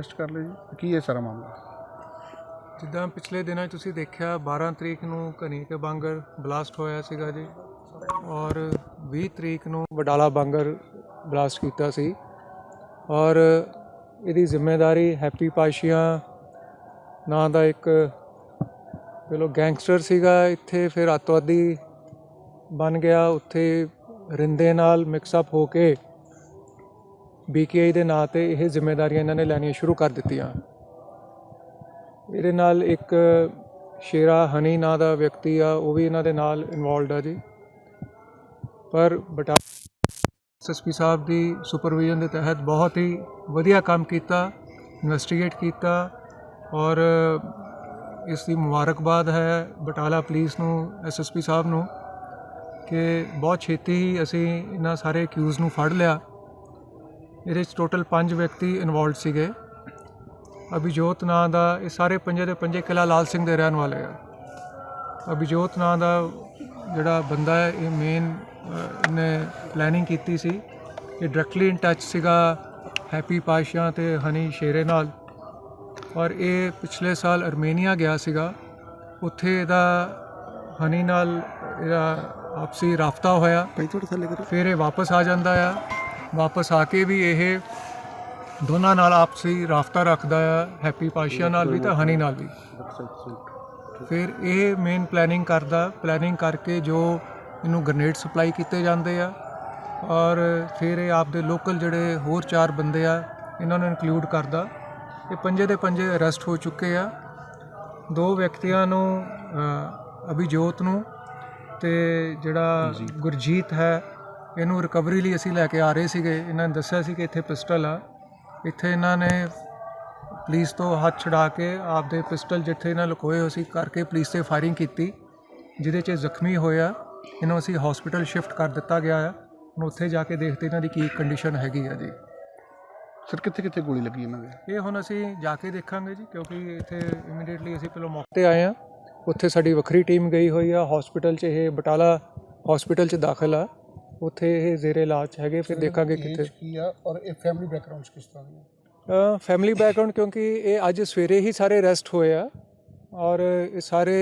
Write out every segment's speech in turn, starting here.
Arrest ਕਰ ਲਏ ਜੀ। ਕੀ ਹੈ ਸਾਰਾ ਮਾਮਲਾ? ਜਿੱਦਾਂ ਪਿਛਲੇ ਦਿਨਾਂ 'ਚ ਤੁਸੀਂ ਦੇਖਿਆ 12 ਤਰੀਕ ਨੂੰ ਘਨੀਕ ਬਾਂਗਰ ਬਲਾਸਟ ਹੋਇਆ ਸੀਗਾ ਜੀ ਔਰ 20 ਤਰੀਕ ਨੂੰ ਵਡਾਲਾ ਬਾਂਗਰ ਬਲਾਸਟ ਕੀਤਾ ਸੀ ਔਰ ਇਹਦੀ ਜ਼ਿੰਮੇਵਾਰੀ ਹੈਪੀ ਪਾਸ਼ੀਆ ਨਾਂ ਦਾ ਇੱਕ ਚਲੋ ਗੈਂਗਸਟਰ ਸੀਗਾ। ਇੱਥੇ ਫਿਰ ਅੱਤਵਾਦੀ ਬਣ ਗਿਆ। ਉੱਥੇ ਰਿੰਦੇ ਨਾਲ ਮਿਕਸ ਅਪ ਹੋ ਕੇ ਬੀਕੇਆਈ ਦੇ ਨਾਂ ਤੇ ਇਹ ਜ਼ਿੰਮੇਵਾਰੀਆਂ ਇਹਨਾਂ ਨੇ ਲੈਣੀਆਂ ਸ਼ੁਰੂ ਕਰ ਦਿੱਤੀਆਂ। ਇਹਦੇ ਨਾਲ ਇੱਕ ਸ਼ੇਰਾ ਹਨੀ ਨਾਂ ਦਾ ਵਿਅਕਤੀ ਆ, ਉਹ ਵੀ ਇਹਨਾਂ ਦੇ ਨਾਲ ਇਨਵੋਲਡ ਆ ਜੀ। ਪਰ ਬਟਾ ਐਸਐਸਪੀ ਸਾਹਿਬ ਦੀ ਸੁਪਰਵਿਜ਼ਨ ਦੇ ਤਹਿਤ ਬਹੁਤ ਹੀ ਵਧੀਆ ਕੰਮ ਕੀਤਾ ਇਨਵੈਸਟੀਗੇਟ ਕੀਤਾ ਔਰ ਇਸ ਦੀ ਮੁਬਾਰਕਬਾਦ ਹੈ ਬਟਾਲਾ ਪੁਲਿਸ ਨੂੰ ਐਸਐਸਪੀ ਸਾਹਿਬ ਨੂੰ ਕਿ ਬਹੁਤ ਛੇਤੀ ਹੀ ਅਸੀਂ ਇਹਨਾਂ ਸਾਰੇ ਅਕਿਊਜ਼ ਨੂੰ ਫੜ ਲਿਆ। ਇਹਦੇ 'ਚ ਟੋਟਲ 5 ਵਿਅਕਤੀ ਇਨਵੋਲਡ ਸੀਗੇ। ਅਭਿਜੋਤ ਨਾਂ ਦਾ ਇਹ ਸਾਰੇ ਪੰਜੇ ਦੇ ਪੰਜੇ ਕਿਲਾ ਲਾਲ ਸਿੰਘ ਦੇ ਰਹਿਣ ਵਾਲੇ ਆ। ਅਭਿਜੋਤ ਨਾਂ ਦਾ ਜਿਹੜਾ ਬੰਦਾ ਹੈ ਇਹ ਮੇਨ ਇਹਨੇ ਪਲੈਨਿੰਗ ਕੀਤੀ ਸੀ। ਇਹ ਡਾਇਰੈਕਟਲੀ ਇਨ ਟੱਚ ਸੀਗਾ ਹੈਪੀ ਪਾਸ਼ਾ ਤੇ ਹਨੀ ਸ਼ੇਰੇ ਨਾਲ। ਔਰ ਇਹ ਪਿਛਲੇ ਸਾਲ ਅਰਮੇਨੀਆ ਗਿਆ ਸੀਗਾ। ਉੱਥੇ ਇਹਦਾ ਹਨੀ ਨਾਲ ਇਹਦਾ ਆਪਸੀ ਰਾਫਤਾ ਹੋਇਆ। ਫਿਰ ਇਹ ਵਾਪਸ ਆ ਜਾਂਦਾ ਆ। ਵਾਪਸ ਆ ਕੇ ਵੀ ਇਹ ਦੋਨਾਂ ਨਾਲ ਆਪਸੀ ਰਾਫਤਾ ਰੱਖਦਾ ਆ ਹੈਪੀ ਪਾਸ਼ਾ ਨਾਲ ਵੀ ਤੇ ਹਨੀ ਨਾਲ ਵੀ। ਫਿਰ ਇਹ ਮੇਨ ਪਲੈਨਿੰਗ ਕਰਦਾ ਪਲੈਨਿੰਗ ਕਰਕੇ ਜੋ ਇਹਨੂੰ ਗ੍ਰਨੇਡ ਸਪਲਾਈ ਕੀਤੇ ਜਾਂਦੇ ਆ ਔਰ ਫਿਰ ਇਹ ਆਪਦੇ ਲੋਕਲ ਜਿਹੜੇ ਹੋਰ ਚਾਰ ਬੰਦੇ ਆ ਇਹਨਾਂ ਨੂੰ ਇਨਕਲੂਡ ਕਰਦਾ। ਇਹ ਪੰਜੇ ਦੇ ਪੰਜੇ ਅਰੈਸਟ ਹੋ ਚੁੱਕੇ ਆ। ਦੋ ਵਿਅਕਤੀਆਂ ਨੂੰ ਅਭਿਜੋਤ ਨੂੰ ਤੇ ਜਿਹੜਾ ਗੁਰਜੀਤ ਹੈ ਇਹਨੂੰ ਰਿਕਵਰੀ ਲਈ ਅਸੀਂ ਲੈ ਕੇ ਆ ਰਹੇ ਸੀਗੇ। ਇਹਨਾਂ ਨੇ ਦੱਸਿਆ ਸੀ ਕਿ ਇੱਥੇ ਪਿਸਟਲ ਆ। ਇੱਥੇ ਇਹਨਾਂ ਨੇ ਪੁਲਿਸ ਤੋਂ ਹੱਥ ਛਡਾ ਕੇ ਆਪਦੇ ਪਿਸਟਲ ਜਿੱਥੇ ਇਹਨਾਂ ਲੁਕੋਏ ਹੋਏ ਸੀ ਕਰਕੇ ਪੁਲਿਸ ਤੇ ਫਾਇਰਿੰਗ ਕੀਤੀ ਜਿਹਦੇ 'ਚ ਜ਼ਖਮੀ ਹੋਇਆ। ਇਹਨੂੰ ਅਸੀਂ ਹਸਪੀਟਲ ਸ਼ਿਫਟ ਕਰ ਦਿੱਤਾ ਗਿਆ ਆ। ਹੁਣ ਉੱਥੇ ਜਾ ਕੇ ਦੇਖਦੇ ਇਹਨਾਂ ਦੀ ਕੀ ਕੰਡੀਸ਼ਨ ਹੈਗੀ ਆ ਜੀ। ਸਰ ਕਿੱਥੇ ਕਿੱਥੇ ਗੋਲੀ ਲੱਗੀ ਇਹਨਾਂ ਦੇ? ਇਹ ਹੁਣ ਅਸੀਂ ਜਾ ਕੇ ਦੇਖਾਂਗੇ ਜੀ ਕਿਉਂਕਿ ਇੱਥੇ ਇਮੀਡੀਏਟਲੀ ਅਸੀਂ ਪਹਿਲਾਂ ਮੌਕੇ ਤੇ ਆਏ ਆ। ਉੱਥੇ ਸਾਡੀ ਵੱਖਰੀ ਟੀਮ ਗਈ ਹੋਈ ਆ। ਹਸਪੀਟਲ 'ਚ ਇਹ ਬਟਾਲਾ ਹਸਪੀਟਲ 'ਚ ਦਾਖਲ ਆ। ਉੱਥੇ ਇਹ ਜ਼ੇਰੇ ਇਲਾਜ ਹੈਗੇ ਫਿਰ ਦੇਖਾਂਗੇ ਕਿੱਥੇ। ਕੀ ਆ ਔਰ ਇਹ ਫੈਮਿਲੀ ਬੈਕਗ੍ਰਾਉਂਡ ਕਿਸ ਤਰ੍ਹਾਂ ਦੀ ਫੈਮਿਲੀ ਬੈਕਗ੍ਰਾਉਂਡ ਕਿਉਂਕਿ ਇਹ ਅੱਜ ਸਵੇਰੇ ਹੀ ਸਾਰੇ ਅਰੈਸਟ ਹੋਏ ਆ ਔਰ ਇਹ ਸਾਰੇ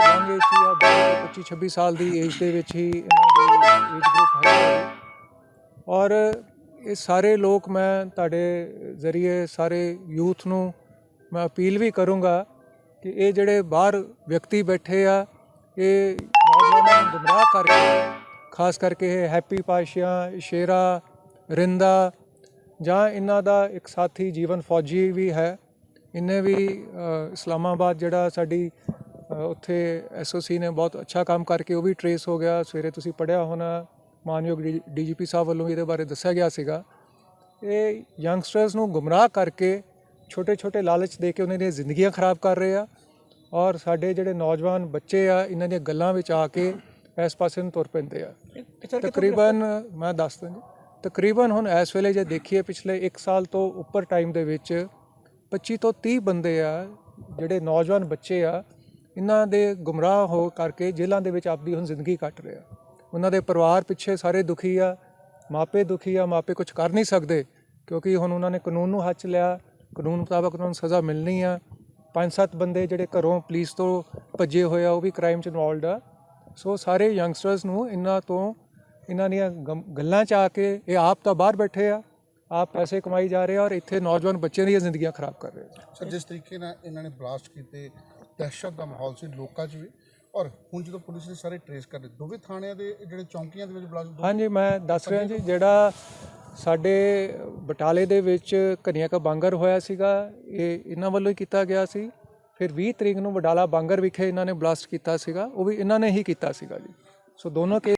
ਯੰਗ ਏਜ ਜਾਂ 25 26 ਸਾਲ ਦੀ ਏਜ ਦੇ ਵਿੱਚ ਹੀ ਇਹਨਾਂ ਦੀ ਏਜ ਗਰੁੱਪ ਹੈ ਔਰ ਇਹ ਸਾਰੇ ਲੋਕ ਮੈਂ ਤੁਹਾਡੇ ਜ਼ਰੀਏ ਸਾਰੇ ਯੂਥ ਨੂੰ ਮੈਂ ਅਪੀਲ ਵੀ ਕਰੂੰਗਾ ਕਿ ਇਹ ਜਿਹੜੇ ਬਾਹਰ ਵਿਅਕਤੀ ਬੈਠੇ ਆ ਇਹ ਨੌਜਵਾਨਾਂ ਨੂੰ ਗੁੰਮਰਾਹ ਕਰਕੇ ਖਾਸ ਕਰਕੇ ਇਹ ਹੈਪੀ ਪਾਸ਼ਾ ਸ਼ੇਰਾ ਰਿੰਦਾ ਜਾਂ ਇਹਨਾਂ ਦਾ ਇੱਕ ਸਾਥੀ ਜੀਵਨ ਫੌਜੀ ਵੀ ਹੈ। ਇਹਨੇ ਵੀ ਇਸਲਾਮਾਬਾਦ ਜਿਹੜਾ ਸਾਡੀ ਅ, ਉੱਥੇ ਐਸਓਸੀ ਨੇ ਬਹੁਤ ਅੱਛਾ ਕੰਮ ਕਰਕੇ ਉਹ ਵੀ ਟਰੇਸ ਹੋ ਗਿਆ। ਸਵੇਰੇ ਤੁਸੀਂ ਪੜਿਆ ਹੋਣਾ ਮਾਨਯੋਗ ਡੀਜੀਪੀ ਸਾਹਿਬ ਵੱਲੋਂ ਵੀ ਇਹਦੇ ਬਾਰੇ ਦੱਸਿਆ ਗਿਆ ਸੀਗਾ। ਇਹ ਯੰਗਸਟਰਸ ਨੂੰ ਗੁੰਮਰਾਹ ਕਰਕੇ ਛੋਟੇ ਛੋਟੇ ਲਾਲਚ ਦੇ ਕੇ ਉਹਨਾਂ ਦੀਆਂ ਜ਼ਿੰਦਗੀਆਂ ਖਰਾਬ ਕਰ ਰਹੇ ਆ। ਔਰ ਸਾਡੇ ਜਿਹੜੇ ਨੌਜਵਾਨ ਬੱਚੇ ਆ ਇਹਨਾਂ ਦੀਆਂ ਗੱਲਾਂ ਵਿੱਚ ਆ ਕੇ ਇਸ ਪਾਸੇ ਨੂੰ ਤੁਰ ਪੈਂਦੇ ਆ। ਤਕਰੀਬਨ ਮੈਂ ਦੱਸ ਦਿੰਦਾ ਤਕਰੀਬਨ ਹੁਣ ਇਸ ਵੇਲੇ ਜੇ ਦੇਖੀਏ ਪਿਛਲੇ 1 ਸਾਲ ਤੋਂ ਉੱਪਰ ਟਾਈਮ ਦੇ ਵਿੱਚ 25 ਤੋਂ 30 ਬੰਦੇ ਆ ਜਿਹੜੇ ਨੌਜਵਾਨ ਬੱਚੇ ਆ ਇਹਨਾਂ ਦੇ ਗੁੰਮਰਾਹ ਹੋ ਕਰਕੇ ਜੇਲ੍ਹਾਂ ਦੇ ਵਿੱਚ ਆਪਦੀ ਹੁਣ ਜ਼ਿੰਦਗੀ ਕੱਟ ਰਹੇ ਆ। ਉਹਨਾਂ ਦੇ ਪਰਿਵਾਰ ਪਿੱਛੇ ਸਾਰੇ ਦੁਖੀ ਆ ਮਾਪੇ ਦੁਖੀ ਆ ਮਾਪੇ ਕੁਝ ਕਰ ਨਹੀਂ ਸਕਦੇ ਕਿਉਂਕਿ ਹੁਣ ਉਹਨਾਂ ਨੇ ਕਾਨੂੰਨ ਨੂੰ ਹੱਥ ਲਿਆ ਕਾਨੂੰਨ ਮੁਤਾਬਕ ਉਹਨਾਂ ਨੂੰ ਸਜ਼ਾ ਮਿਲਣੀ ਆ। ਪੰਜ ਸੱਤ ਬੰਦੇ ਜਿਹੜੇ ਘਰੋਂ ਪੁਲਿਸ ਤੋਂ ਭੱਜੇ ਹੋਏ ਆ ਉਹ ਵੀ ਕ੍ਰਾਈਮ 'ਚ ਇਨਵੋਲਡ ਆ। ਸੋ ਸਾਰੇ ਯੰਗਸਟਰਸ ਨੂੰ ਇਹਨਾਂ ਤੋਂ ਇਹਨਾਂ ਦੀਆਂ ਗੱਲਾਂ 'ਚ ਆ ਕੇ ਇਹ ਆਪ ਤਾਂ ਬਾਹਰ ਬੈਠੇ ਆ ਆਪ ਪੈਸੇ ਕਮਾਈ ਜਾ ਰਹੇ ਆ ਔਰ ਇੱਥੇ ਨੌਜਵਾਨ ਬੱਚਿਆਂ ਦੀਆਂ ਜ਼ਿੰਦਗੀਆਂ ਖਰਾਬ ਕਰ ਰਹੇ ਆ। ਸਰ ਜਿਸ ਤਰੀਕੇ ਨਾਲ ਇਹਨਾਂ ਨੇ ਬਲਾਸਟ ਕੀਤੇ ਦਹਿਸ਼ਤ ਦਾ ਮਾਹੌਲ ਸੀ ਲੋਕਾਂ 'ਚ ਵੀ ਔਰ ਹੁਣ ਜਦੋਂ ਪੁਲਿਸ ਨੇ ਸਾਰੇ ਟਰੇਸ ਕਰ ਲਏ ਦੋਵੇਂ ਥਾਣਿਆਂ ਦੇ ਜਿਹੜੇ ਚੌਂਕੀਆਂ ਦੇ ਵਿੱਚ ਬਲਾਸਟ ਹਾਂਜੀ ਮੈਂ ਦੱਸ ਰਿਹਾ ਜੀ ਜਿਹੜਾ ਸਾਡੇ ਬਟਾਲੇ ਦੇ ਵਿੱਚ ਕਨਿਆ ਕਾ ਬਾਂਗਰ ਹੋਇਆ ਸੀਗਾ ਇਹ ਇਹਨਾਂ ਵੱਲੋਂ ਹੀ ਕੀਤਾ ਗਿਆ ਸੀ। ਫਿਰ 20 ਤਰੀਕ ਨੂੰ ਵਡਾਲਾ ਬਾਂਗਰ ਵਿਖੇ ਇਹਨਾਂ ਨੇ ਬਲਾਸਟ ਕੀਤਾ ਸੀਗਾ, ਉਹ ਵੀ ਇਹਨਾਂ ਨੇ ਹੀ ਕੀਤਾ ਸੀਗਾ ਜੀ। ਸੋ ਦੋਨੋਂ ਕੇ